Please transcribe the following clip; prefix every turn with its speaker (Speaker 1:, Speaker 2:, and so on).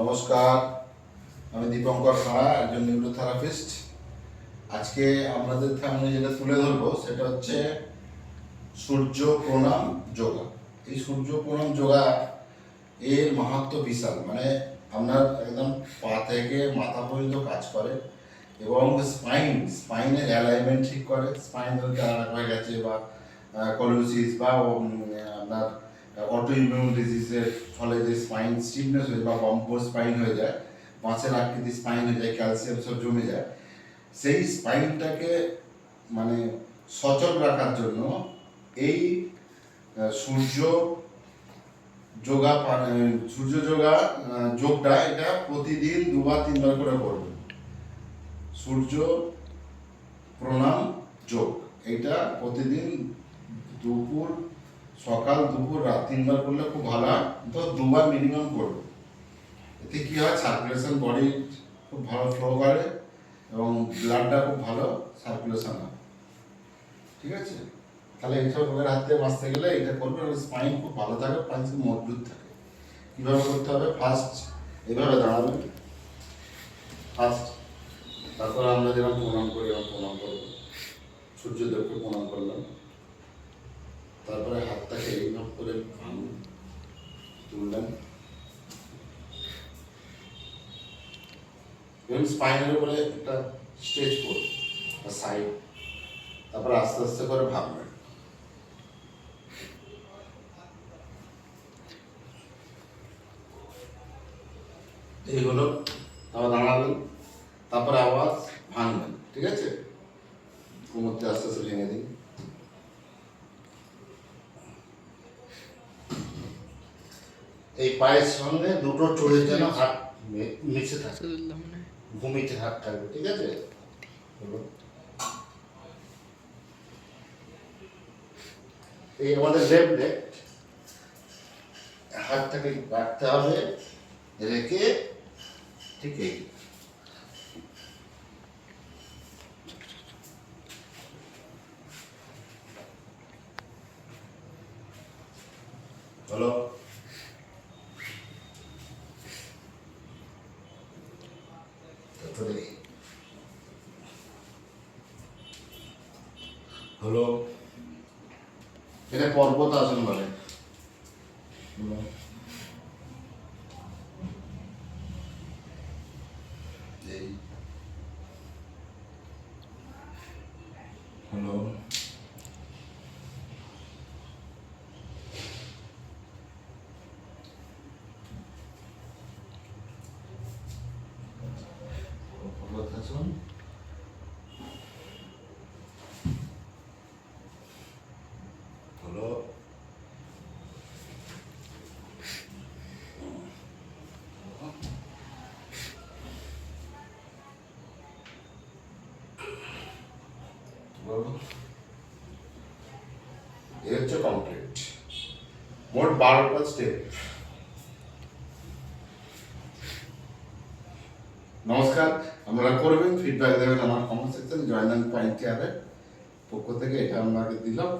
Speaker 1: নমস্কার, আমি দীপঙ্কর খাড়া একজন নিউরোথেরাপিস্ট। আজকে আপনাদের সামনে যেটা তুলে ধরবো, সেটা হচ্ছে সূর্য প্রণাম যোগা। এই সূর্য প্রণাম যোগা এর মাহাত্ম বিশাল। মানে আপনার একদম পা থেকে মাথা পর্যন্ত কাজ করে এবং স্পাইন স্পাইনের অ্যালাইনমেন্ট ঠিক করে। স্পাইন ধরতে আলাদা হয়ে গেছে বা কলোসিস বা আপনার অটো ইমিউন ডিজিজের ফলে যে স্পাইন স্টিফনেস হয়ে বা বম্পো স্পাইন হয়ে যায় মাছের আকৃতি স্পাইন হয়ে যায় ক্যালসিয়াম সব জমে যায়, সেই স্পাইনটাকে মানে সচল রাখার জন্য এই সূর্য যোগা সূর্য যোগা যোগটা এটা প্রতিদিন দুবার, তিনবার করে করবে। সূর্য প্রণাম যোগ, এটা প্রতিদিন দুপুর সকাল, দুপুর, রাত তিনবার করলে খুব ভালো হয়। তো দুবার মিনিমাম করবে। এতে কি হয় সার্কুলেশন বডি খুব ভালো ফ্লো করে এবং ব্লাডটা খুব ভালো সার্কুলেশন হয়। ঠিক আছে? তাহলে এইসব রোগের হাত থেকে বাঁচতে গেলে এটা করবে স্পাইন খুব ভালো থাকে খুব মজবুত থাকে। কীভাবে করতে হবে? ফার্স্ট এভাবে দাঁড়াবেন ফার্স্ট তারপর আমরা যেরকম প্রণাম করি এরকম প্রণাম করব। সূর্যদেবকে প্রণাম করলাম। তারপরে হাতটাকে উপরে একটা স্ট্রেচ করুন সাইড তারপর আস্তে আস্তে করে ভাববেন এই হলো আবার দাঁড়াবেন তারপরে আওয়াজ ভাঙবেন ঠিক আছে? কোমরতে আস্তে আস্তে ভেঙে দিন এই পায়ের সঙ্গে দুটো চোরের যেন হাত মিশে থাকে। ভূমিতে হাত থাকবে ঠিক আছে। এই আমাদের লেফট লেগ। হাতটাকে রাখতে হবে রেখে ঠিক এই। হলো তারপরে হলো এটা পর্বত আসন বলে হলো। এই হলো পর্বত আসন হলো বলো। এ হচ্ছে কমপ্লিট মোট বারোটা স্টেপ নমস্কার আপনারা করবেন ফিডব্যাক দেবেন আমার comment section join and point কেয়ারের পক্ষ থেকে এটা আপনাকে দিলাম।